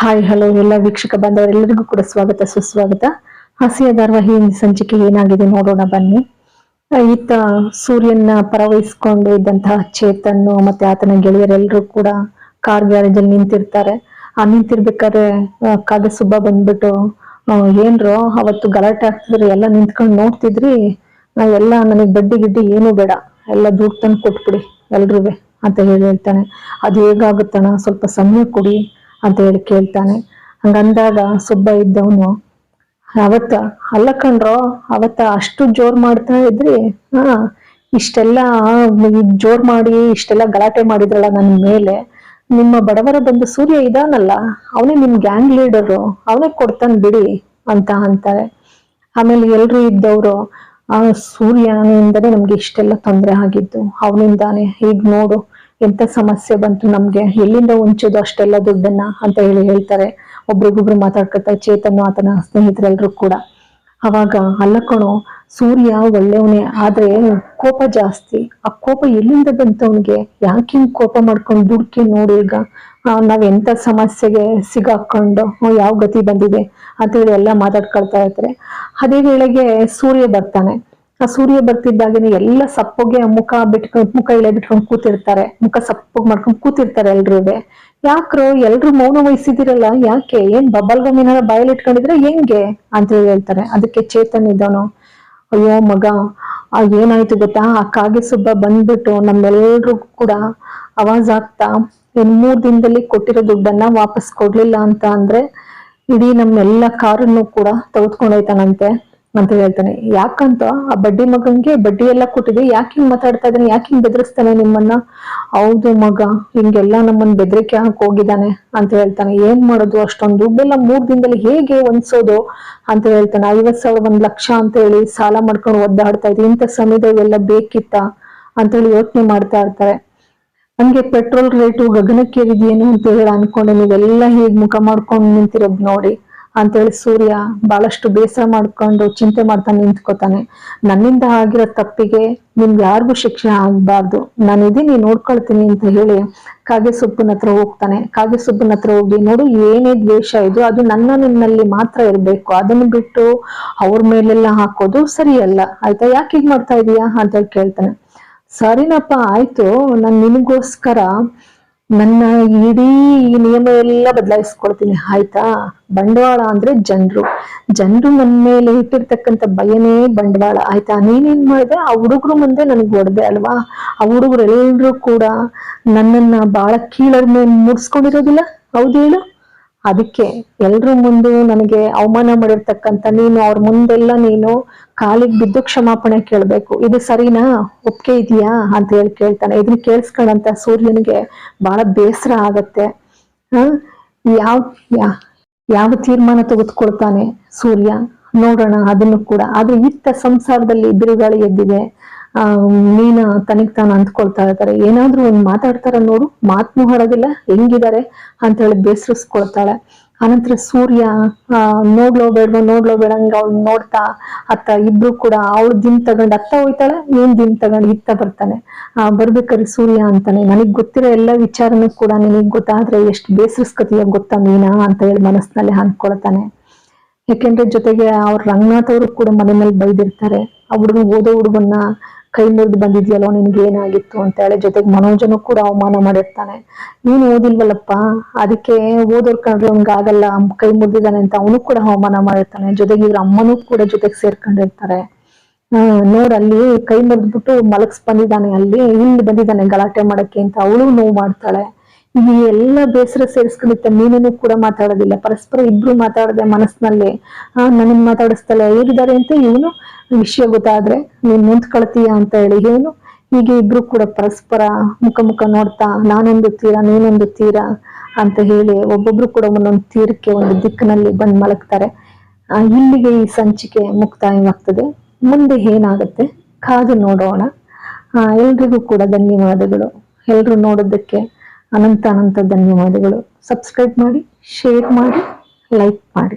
Hi hello ಎಲ್ಲ ವೀಕ್ಷಕ ಬಂದವರೆಲ್ಲರಿಗೂ ಕೂಡ ಸ್ವಾಗತ, ಸುಸ್ವಾಗತ. ಹಸಿಯ ಧಾರವಾಹಿ ಸಂಚಿಕೆ ಏನಾಗಿದೆ ನೋಡೋಣ ಬನ್ನಿ. ಈತ ಸೂರ್ಯನ ಪರವಹಿಸಿಕೊಂಡು ಇದ್ದಂತಹ ಚೇತನ್ನು ಮತ್ತೆ ಆತನ ಗೆಳೆಯರೆಲ್ಲರೂ ಕೂಡ ಕಾರ್ ಗ್ಯಾರೇಜ್ ಅಲ್ಲಿ ನಿಂತಿರ್ತಾರೆ. ಆ ನಿಂತಿರ್ಬೇಕಾದ್ರೆ ಕಾಗ ಸುಬ್ಬ ಬಂದ್ಬಿಟ್ಟು ಏನ್ರೋ ಅವತ್ತು ಗಲಾಟೆ ಆಗ್ತಿದ್ರಿ, ಎಲ್ಲ ನಿಂತ್ಕೊಂಡು ನೋಡ್ತಿದ್ರಿ. ಎಲ್ಲ ನನಗೆ ಬಡ್ಡಿ ಗಿಡ್ಡಿ ಏನೂ ಬೇಡ, ಎಲ್ಲ ದುಡ್ಡು ತಂದು ಕೊಟ್ಬಿಡಿ ಎಲ್ರೂ ಅಂತ ಹೇಳಿ ಹೇಳ್ತಾನೆ. ಅದು ಹೇಗಾಗುತ್ತಣ ಸ್ವಲ್ಪ ಸಮಯ ಕೊಡಿ. ಅಂತ ಹೇಳಿ ಕೇಳ್ತಾನೆ. ಹಂಗಂದಾಗ ಸುಬ್ಬ ಇದ್ದವನು, ಅವತ್ತ ಅಲ್ಲ ಕಣ್ರೋ, ಅವತ್ತ ಅಷ್ಟು ಜೋರ್ ಮಾಡ್ತಾ ಇದ್ರಿ? ಹಾ, ಇಷ್ಟೆಲ್ಲ ಜೋರ್ ಮಾಡಿ ಇಷ್ಟೆಲ್ಲ ಗಲಾಟೆ ಮಾಡಿದ್ರಲ್ಲ ನನ್ನ ಮೇಲೆ. ನಿಮ್ಮ ಬಡವರ ಬಂದು ಸೂರ್ಯ ಇದಾನಲ್ಲ, ಅವನೇ ನಿಮ್ ಗ್ಯಾಂಗ್ ಲೀಡರು ಅವನೇ ಕೊಡ್ತಾನೆ ಬಿಡಿ ಅಂತ ಅಂತಾರೆ. ಆಮೇಲೆ ಎಲ್ರು ಇದ್ದವರು, ಆ ಸೂರ್ಯನಿಂದನೇ ನಮ್ಗೆ ಇಷ್ಟೆಲ್ಲ ತೊಂದರೆ ಆಗಿದ್ದು, ಅವನಿಂದಾನೆ ಈಗ ನೋಡು ಎಂತ ಸಮಸ್ಯೆ ಬಂತು ನಮ್ಗೆ? ಎಲ್ಲಿಂದ ಉಂಚೋದು ಅಷ್ಟೆಲ್ಲ ದುಡ್ಡನ್ನ ಅಂತ ಹೇಳಿ ಹೇಳ್ತಾರೆ. ಒಬ್ರಿಗೊಬ್ರು ಮಾತಾಡ್ಕೊತಾರೆ ಚೇತನ್ನು ಆತನ ಸ್ನೇಹಿತರೆಲ್ಲರೂ ಕೂಡ. ಅವಾಗ ಅಲ್ಲ ಕಣೋ, ಸೂರ್ಯ ಒಳ್ಳೆಯವನೇ, ಆದ್ರೆ ಕೋಪ ಜಾಸ್ತಿ. ಆ ಕೋಪ ಎಲ್ಲಿಂದ ಬಂತು ಅವನಿಗೆ? ಯಾಕೆ ಹಿಂಗ್ ಕೋಪ ಮಾಡ್ಕೊಂಡು ದುಡ್ಕಿ ನೋಡಿ ಈಗ? ನಾವ್ ಎಂತ ಸಮಸ್ಯೆಗೆ ಸಿಗಾಕೊಂಡು ಯಾವ ಗತಿ ಬಂದಿದೆ ಅಂತ ಹೇಳಿ ಎಲ್ಲ ಮಾತಾಡ್ಕೊಳ್ತಾ ಇರ್ತಾರೆ. ಅದೇ ವೇಳೆಗೆ ಸೂರ್ಯ ಬರ್ತಾನೆ. ಆ ಸೂರ್ಯ ಬರ್ತಿದ್ದಾಗೇನೆ ಎಲ್ಲ ಸಪ್ಪಗೆ ಮುಖ ಬಿಟ್ಕೊಂಡು ಮುಖ ಇಳೆ ಬಿಟ್ಕೊಂಡು ಕೂತಿರ್ತಾರೆ. ಮುಖ ಸಪ್ಪಗ್ ಮಾಡ್ಕೊಂಡು ಕೂತಿರ್ತಾರೆ ಎಲ್ರೂ ಯಾಕ್ರೋ ಎಲ್ರು ಮೌನ ವಹಿಸಿದಿರಲ್ಲ, ಯಾಕೆ? ಏನ್ ಬಬಲ್ಗಮ್ ಏನಾರ ಬಾಯಲ್ಲಿ ಇಟ್ಕೊಂಡಿದ್ರೆ ಹೆಂಗೆ ಅಂತ ಹೇಳಿ ಹೇಳ್ತಾರೆ. ಅದಕ್ಕೆ ಚೇತನ್ ಇದ್ದವನು ಅಯ್ಯೋ ಮಗ, ಆ ಏನಾಯ್ತು ಗೊತ್ತಾ? ಆ ಕಾಗೆ ಸುಬ್ಬ ಬಂದ್ಬಿಟ್ಟು ನಮ್ಮೆಲ್ರಿಗೂ ಕೂಡ ಅವಾಜ್ ಆಗ್ತಾ ಇನ್ ಮೂರ್ ದಿನದಲ್ಲಿ ಕೊಟ್ಟಿರೋ ದುಡ್ಡನ್ನ ವಾಪಸ್ ಕೊಡ್ಲಿಲ್ಲ ಅಂತ ಅಂದ್ರೆ ಇಡೀ ನಮ್ಮೆಲ್ಲ ಕಾರನ್ನು ಕೂಡ ತೆಗೆದುಕೊಂಡೋಯ್ತಾನಂತೆ. ಅಂತ ಹೇಳ್ತಾನೆ. ಯಾಕಂತ? ಆ ಬಡ್ಡಿ ಮಗನ್ಗೆ ಬಡ್ಡಿ ಎಲ್ಲ ಕೊಟ್ಟಿದೆ. ಯಾಕೆ ಹಿಂಗ್ ಮಾತಾಡ್ತಾ ಇದ್ದಾನೆ? ಯಾಕೆ ಹಿಂಗ್ ಬೆದರಿಸ್ತಾನೆ ನಿಮ್ಮನ್ನ? ಹೌದು ಮಗ, ಹಿಂಗೆಲ್ಲ ನಮ್ಮನ್ ಬೆದರಿಕೆ ಹಾಕಿ ಹೋಗಿದ್ದಾನೆ ಅಂತ ಹೇಳ್ತಾನೆ. ಏನ್ ಮಾಡೋದು ಅಷ್ಟೊಂದು? ದುಡ್ಡೆಲ್ಲ ಮೂರ್ ದಿನದಲ್ಲಿ ಹೇಗೆ ಹೊಂದ್ಸೋದು ಅಂತ ಹೇಳ್ತಾನೆ. ಐವತ್ ಸಾವಿರ ಒಂದ್ ಲಕ್ಷ ಅಂತ ಹೇಳಿ ಸಾಲ ಮಾಡ್ಕೊಂಡು ಒದ್ದಾಡ್ತಾ ಇದ್ದೀವಿ ಇಂಥ ಸಮಯದಲ್ಲಿ ಎಲ್ಲ ಬೇಕಿತ್ತ ಅಂತ ಹೇಳಿ ಯೋಚನೆ ಮಾಡ್ತಾ ಇರ್ತಾರೆ. ಹಂಗೆ ಪೆಟ್ರೋಲ್ ರೇಟು ಗಗನಕ್ಕೇರಿದೆಯೇನೋ ಅಂತ ಹೇಳಿ ಅನ್ಕೊಂಡೆ. ನೀವೆಲ್ಲ ಹೀಗ್ ಮುಖ ಮಾಡ್ಕೊಂಡು ನಿಂತಿರೋದ್ ನೋಡಿ. ಅಂತೇಳಿ ಸೂರ್ಯ ಬಹಳಷ್ಟು ಬೇಸರ ಮಾಡ್ಕೊಂಡು ಚಿಂತೆ ಮಾಡ್ತಾ ನಿಂತ್ಕೋತಾನೆ. ನನ್ನಿಂದ ಆಗಿರೋ ತಪ್ಪಿಗೆ ನಿಮ್ಗೆ ಯಾರಿಗೂ ಶಿಕ್ಷೆ ಆಗ್ಬಾರ್ದು. ನಾನು ಇದೀನಿ, ನೋಡ್ಕೊಳ್ತೀನಿ ಅಂತ ಹೇಳಿ ಕಾಗೆ ಸೊಪ್ಪಿನ ಹತ್ರ ಹೋಗ್ತಾನೆ. ಕಾಗೆ ಸೊಪ್ಪಿನ ಹತ್ರ ಹೋಗಿ, ನೋಡು ಏನೇ ದ್ವೇಷ ಇದು ಅದು ನನ್ನ ನಿನ್ನಲ್ಲಿ ಮಾತ್ರ ಇರ್ಬೇಕು. ಅದನ್ನು ಬಿಟ್ಟು ಅವ್ರ ಮೇಲೆಲ್ಲ ಹಾಕೋದು ಸರಿಯಲ್ಲ. ಆಯ್ತಾ? ಯಾಕೆ ಹೀಗೆ ಮಾಡ್ತಾ ಇದೀಯಾ? ಅಂತ ಹೇಳಿ ಕೇಳ್ತಾನೆ. ಸರಿನಪ್ಪ, ಆಯ್ತು. ನಾನು ನಿನಗೋಸ್ಕರ ನನ್ನ ಇಡೀ ಈ ನಿಯಮ ಎಲ್ಲ ಬದಲಾಯಿಸ್ಕೊಳ್ತೀನಿ ಆಯ್ತಾ? ಬಂಡವಾಳ ಅಂದ್ರೆ ಜನರು. ಜನರು ನನ್ನ ಮೇಲೆ ಇಟ್ಟಿರ್ತಕ್ಕಂಥ ಭಯನೇ ಬಂಡವಾಳ, ಆಯ್ತಾ? ನೀನೇನ್ ಮಾಡಿದೆ? ಆ ಹುಡುಗರು ಮುಂದೆ ನನಗೆ ಹೊಡೆದೆ ಅಲ್ವಾ? ಆ ಹುಡುಗರೆಲ್ಲರೂ ಕೂಡ ನನ್ನನ್ನ ಬಹಳ ಕೀಳರ್ಮೆ ಮುಡ್ಸ್ಕೊಂಡಿರೋದಿಲ್ಲ? ಹೌದು ಹೇಳು ಅದಕ್ಕೆ ಎಲ್ರ ಮುಂದೆ ನನಗೆ ಅವಮಾನ ಮಾಡಿರ್ತಕ್ಕಂಥ ನೀನು, ಅವ್ರ ಮುಂದೆಲ್ಲ ನೀನು ಕಾಲಿಗೆ ಬಿದ್ದು ಕ್ಷಮಾಪಣೆ ಕೇಳ್ಬೇಕು. ಇದು ಸರಿನಾ? ಒಪ್ಪಿಗೆ ಇದೆಯಾ? ಅಂತ ಹೇಳಿ ಕೇಳ್ತಾನೆ. ಇದನ್ನ ಕೇಳಿಸ್ಕೊಂಡಂತ ಸೂರ್ಯನಿಗೆ ಬಹಳ ಬೇಸರ ಆಗತ್ತೆ. ಹ? ಯಾವ ಯಾವ ತೀರ್ಮಾನ ತೆಗೆದುಕೊಳ್ತಾನೆ ಸೂರ್ಯ? ನೋಡೋಣ ಅದನ್ನು ಕೂಡ. ಆದ್ರೆ ಇತ್ತ ಸಂಸಾರದಲ್ಲಿ ಬಿರುಗಾಳಿ ಎದ್ದಿದೆ. ಆ, ಮೀನ ತನಿಗ್ ತಾನು ಅಂದ್ಕೊಳ್ತಾ ಇರ್ತಾರೆ. ಏನಾದ್ರೂ ಒಂದ್ ಮಾತಾಡ್ತಾರ ನೋಡು ಮಾತ್ನು ಹಾಡೋದಿಲ್ಲ ಹೆಂಗಿದ್ದಾರೆ ಅಂತ ಹೇಳಿ ಬೇಸರಿಸ್ಕೊಳ್ತಾಳೆ. ಆನಂತರ ಸೂರ್ಯ, ಆ, ನೋಡ್ಲೋ ಬೇಡವೋ, ನೋಡ್ಲೋ ಬೇಡಂಗ ಅವ್ಳು ನೋಡ್ತಾ ಅತ್ತ ಇಬ್ರು ಕೂಡ ಅವಳು ದಿನ್ ತಗೊಂಡ್ ಅತ್ತ ಹೋಯ್ತಾಳೆ ಏನ್ ದಿನ್ ತಗೊಂಡ್ ಇತ್ತ ಬರ್ತಾನೆ. ಆ, ಬರ್ಬೇಕಾದ್ರೆ ಸೂರ್ಯ ಅಂತಾನೆ. ನನಗ್ ಗೊತ್ತಿರೋ ಎಲ್ಲ ವಿಚಾರನೂ ಕೂಡ ನಿನಗ್ ಗೊತ್ತಾದ್ರೆ ಎಷ್ಟು ಬೇಸರಿಸ್ಕತಿಯ ಗೊತ್ತಾ ಮೀನಾ ಅಂತ ಹೇಳಿ ಮನಸ್ಸಿನಲ್ಲಿ ಅನ್ಕೊಳ್ತಾನೆ ಯಾಕೆಂದ್ರೆ ಜೊತೆಗೆ ಅವ್ರ ರಂಗನಾಥ್ ಅವರು ಕೂಡ ಮನೆ ಮೇಲೆ ಬೈದಿರ್ತಾರೆ. ಆ ಹುಡುಗ ಓದೋ ಹುಡುಗನ್ನ ಕೈ ಮುರಿದು ಬಂದಿದ್ಯಲ್ಲೋ ನಿನ್ಗೆ ಏನಾಗಿತ್ತು ಅಂತ ಹೇಳಿ ಜೊತೆಗೆ ಮನೋಜನು ಕೂಡ ಅವಮಾನ ಮಾಡಿರ್ತಾನೆ. ನೀನು ಓದಿಲ್ವಲ್ಲಪ್ಪ? ಅದಕ್ಕೆ ಓದೋರ್ ಕಂಡ್ರೆ ಆಗಲ್ಲ ಕೈ ಮುರಿದಿದ್ದಾನೆ ಅಂತ ಅವನು ಕೂಡ ಅವಮಾನ ಮಾಡಿರ್ತಾನೆ. ಜೊತೆಗೆ ಇವ್ರ ಅಮ್ಮನೂ ಕೂಡ ಜೊತೆಗೆ ಸೇರ್ಕೊಂಡಿರ್ತಾರೆ. ಹ್ಮ್ ನೋಡ್ ಅಲ್ಲಿ ಕೈ ಮುರಿದ್ಬಿಟ್ಟು ಮಲಗ್ಸ್ ಬಂದಿದ್ದಾನೆ ಅಲ್ಲಿ, ಇಲ್ಲಿ ಬಂದಿದ್ದಾನೆ ಗಲಾಟೆ ಮಾಡಕ್ಕೆ ಅಂತ ಅವಳು ನೋವು ಮಾಡ್ತಾಳೆ. ಈ ಎಲ್ಲ ಬೇಸರ ಸೇರಿಸ್ಕೊಂಡಿತ್ತ ನೀನೇನು ಕೂಡ ಮಾತಾಡೋದಿಲ್ಲ. ಪರಸ್ಪರ ಇಬ್ರು ಮಾತಾಡದೆ ಮನಸ್ಸಿನಲ್ಲಿ ಆ ನನ್ನ ಮಾತಾಡಿಸ್ತಲ್ಲ ಹೇಗಿದ್ದಾರೆ ಅಂತ ಇವನು ವಿಷಯ ಗೊತ್ತಾದ್ರೆ ನೀನ್ ನಿಂತ್ಕೊಳ್ತೀಯ ಅಂತ ಹೇಳಿ ಏನು ಹೀಗೆ ಇಬ್ರು ಕೂಡ ಪರಸ್ಪರ ಮುಖ ಮುಖ ನೋಡ್ತಾ ನಾನೊಂದು ತೀರಾ ನೀನೊಂದು ತೀರಾ ಅಂತ ಹೇಳಿ ಒಬ್ಬೊಬ್ರು ಕೂಡ ಒಂದೊಂದು ತೀರಕ್ಕೆ ಒಂದು ದಿಕ್ಕಿನಲ್ಲಿ ಬಂದ್ ಮಲಗ್ತಾರೆ. ಆ, ಇಲ್ಲಿಗೆ ಈ ಸಂಚಿಕೆ ಮುಕ್ತಾಯವಾಗ್ತದೆ. ಮುಂದೆ ಏನಾಗುತ್ತೆ? ಕಾದು ನೋಡೋಣ. ಆ, ಎಲ್ರಿಗೂ ಕೂಡ ಧನ್ಯವಾದಗಳು. ಎಲ್ರು ನೋಡೋದಕ್ಕೆ ಅನಂತ ಅನಂತ ಧನ್ಯವಾದಗಳು. ಸಬ್ಸ್ಕ್ರೈಬ್ ಮಾಡಿ ಶೇರ್ ಮಾಡಿ ಲೈಕ್ ಮಾಡಿ.